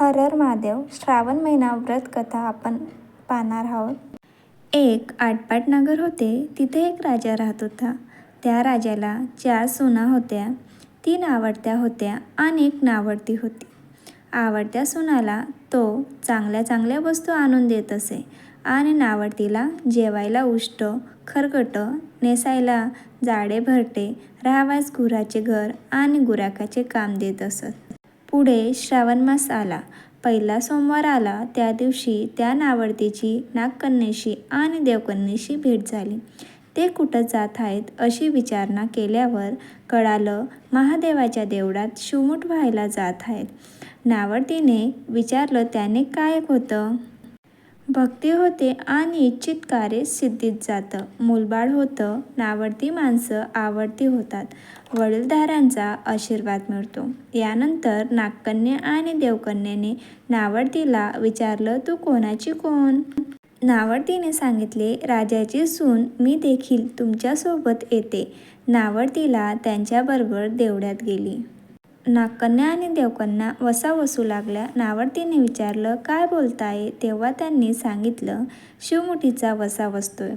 हर हर महादेव श्रावण महिना व्रत कथा आपण पाहणार आहोत. एक आटपाट नगर होते तिथे एक राजा राहत होता. त्या राजाला चार सुना होत्या तीन आवडत्या होत्या आणि एक नावडती होती. आवडत्या सुनाला तो चांगल्या चांगल्या वस्तू आणून देत असे आणि नावडतीला जेवायला उष्ट खरकट नेसायला जाडे भरटे राहावास गुराचे घर आणि गुराकाचे काम देत असत. पुढे श्रावण मास आला. पहिला सोमवार आला. त्या दिवशी त्या नावडतीची नागकन्येशी आणि देवकन्येशी भेट झाली. ते कुठं जात आहेत अशी विचारणा केल्यावर कळालं महादेवाच्या देवळात शिवमुठ व्हायला जात आहेत. नावडतीने विचारलं त्याने काय होतं? भक्ती होते आणि इच्छित कार्य सिद्धीत जातं. मूलबाळ होतं नावडती माणसं आवडती होतात. वडीलधाऱ्यांचा आशीर्वाद मिळतो. यानंतर नागकन्या आणि देवकन्याने नावडतीला विचारलं तू कोणाची कोण? नावडतीने सांगितले राजाची सून मी देखील तुमच्यासोबत येते. नावडतीला त्यांच्याबरोबर देवळ्यात गेली. नागकन्या आणि देवकन्या वसा वसू लागल्या. नावडतीने विचारलं काय बोलताय? तेव्हा त्यांनी सांगितलं शिवमुठीचा वसा वसतोय.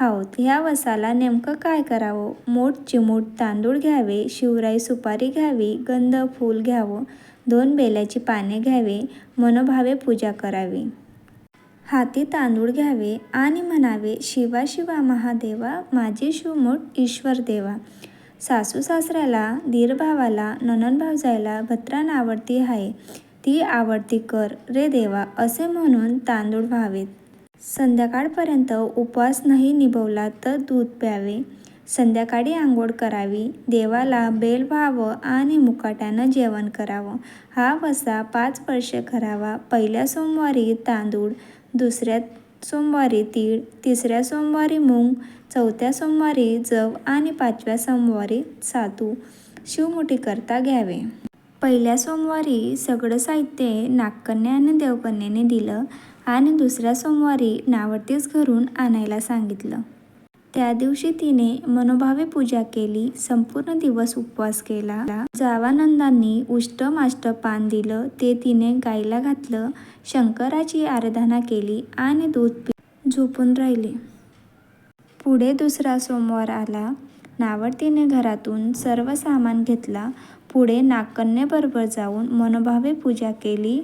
हाऊत ह्या वसाला नेमकं काय करावं? मोठ चिमूट तांदूळ घ्यावे शिवराई सुपारी घ्यावी गंध फूल घ्यावं दोन बेल्याची पाने घ्यावे मनोभावे पूजा करावी. हाती तांदूळ घ्यावे आणि म्हणावे शिवा शिवा महादेवा माझे शिवमूठ ईश्वर देवा. सासू सासऱ्याला दीर भावाला ननन भावजायला भत्रान आवडती आहे. ती आवडती कर रे देवा असे म्हणून तांदूळ व्हावेत. संध्याकाळपर्यंत उपवास नाही निभवला तर दूध प्यावे. संध्याकाळी आंघोळ करावी. देवाला बेल व्हावं आणि मुकाट्यानं जेवण करावं. हा वसा पाच वर्षे करावा. पहिल्या सोमवारी तांदूळ दुसऱ्या सोमवारी तीळ तिसऱ्या सोमवारी मूंग चौथ्या सोमवारी जव आणि पाचव्या सोमवारी सातू शिवमुठीकरता घ्यावे. पहिल्या सोमवारी सगळं साहित्य नागकन्या आणि देवकन्याने दिलं आणि दुसऱ्या सोमवारी नावडतीच घरून आणायला सांगितलं. त्या दिवशी तिने मनोभावे पूजा केली संपूर्ण दिवस उपवास केला. जावानंदांनी उष्ट माष्ट पान दिलं ते तिने गायला घातलं शंकराची आराधना केली आणि दूध पी झोपून राहिले. पुढे दुसरा सोमवार आला. नावडतीने घरातून सर्व सामान घेतला. पुढे नागकन्येबरोबर जाऊन मनोभावे पूजा केली.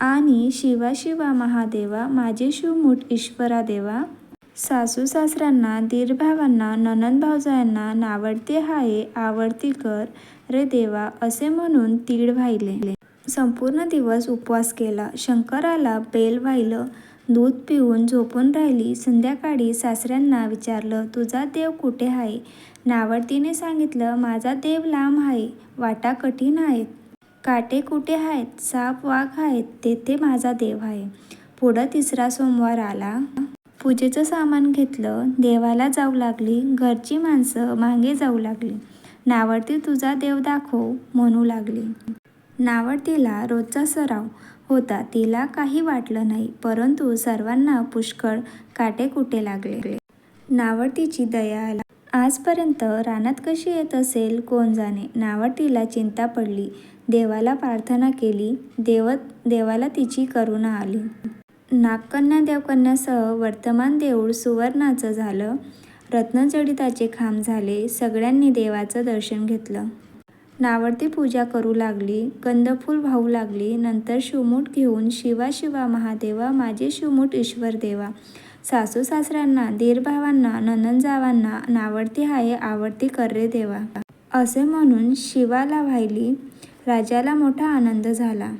आणि शिवा शिवा महादेवा माझे शिवमूठ ईश्वरा देवा सासू सासऱ्यांना दीर भावांना ननंद भावजायांना नावडते हाये आवडती कर रे देवा असे म्हणून तीळ वाहिले संपूर्ण दिवस उपवास केला. शंकराला बेल वाहिलं दूध पिऊन झोपून राहिली. संध्याकाळी सासऱ्यांना विचारलं तुझा देव कुठे आहे नावडतीने सांगितलं माझा देव लांब आहे वाटा कठीण आहेत. काटे कुठे आहेत साप वाघ आहेत तेथे माझा देव आहे पुढं तिसरा सोमवार आला. पूजेचं सामान घेतलं देवाला जाऊ लागली घरची माणसं मागे जाऊ लागली. नावडती तुझा देव दाखव म्हणू लागली. नावडतीला रोजचा सराव होता तिला काही वाटलं नाही परंतु सर्वांना पुष्कळ काटे कुटे लागले. नावडतीची दया आला. आजपर्यंत रानात कशी येत असेल कोण जाणे? नावडतीला चिंता पडली. देवाला प्रार्थना केली. देव देवाला तिची करुणा आली. नागकन्या देवकन्यासह वर्तमान देऊळ सुवर्णाचं झालं. रत्नजडिताचे खांब झाले सगळ्यांनी देवाचं दर्शन घेतलं. नावडती पूजा करू लागली कंदफूल वाहू लागली नंतर शिवमूठ घेऊन शिवा शिवा महादेवा माझे शिवमूठ ईश्वर देवा. सासू सासऱ्यांना दीर भावांना ननंदजावांना नावडती हाय आवडती कर्रे देवा. असे म्हणून शिवाला वाहिली राजाला मोठा आनंद झाला.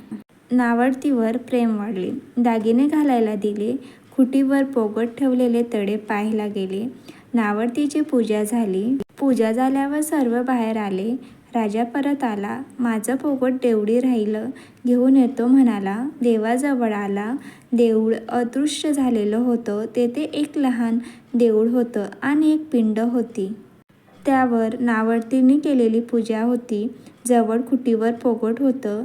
नावडतीवर प्रेम वाढले. दागिने घालायला दिले. खुटीवर पोगट ठेवलेले तडे पाहायला गेले. नावडतीची पूजा झाली. पूजा झाल्यावर सर्व बाहेर आले. राजा परत आला. माझं पोगट देवडी राहिलं. घेऊन येतो म्हणाला. देवाजवळ आला. देऊळ अदृश्य झालेलं होतं. तेथे एक लहान देऊळ होतं आणि एक पिंड होती. त्यावर नावडतीने केलेली पूजा होती. जवळ खुटीवर पोगट होतं.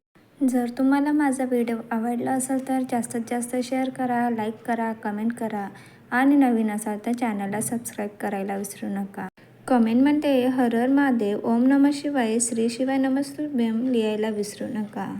जर तुम्हाला माझा व्हिडिओ आवडला असेल तर जास्तीत जास्त शेअर करा लाईक करा कमेंट करा आणि नवीन असाल तर चॅनलला सबस्क्राईब करायला विसरू नका. कमेंटमध्ये हरर महादेव ओम नम शिवाय श्री शिवाय नमस्तुभ्यम लिहायला विसरू नका.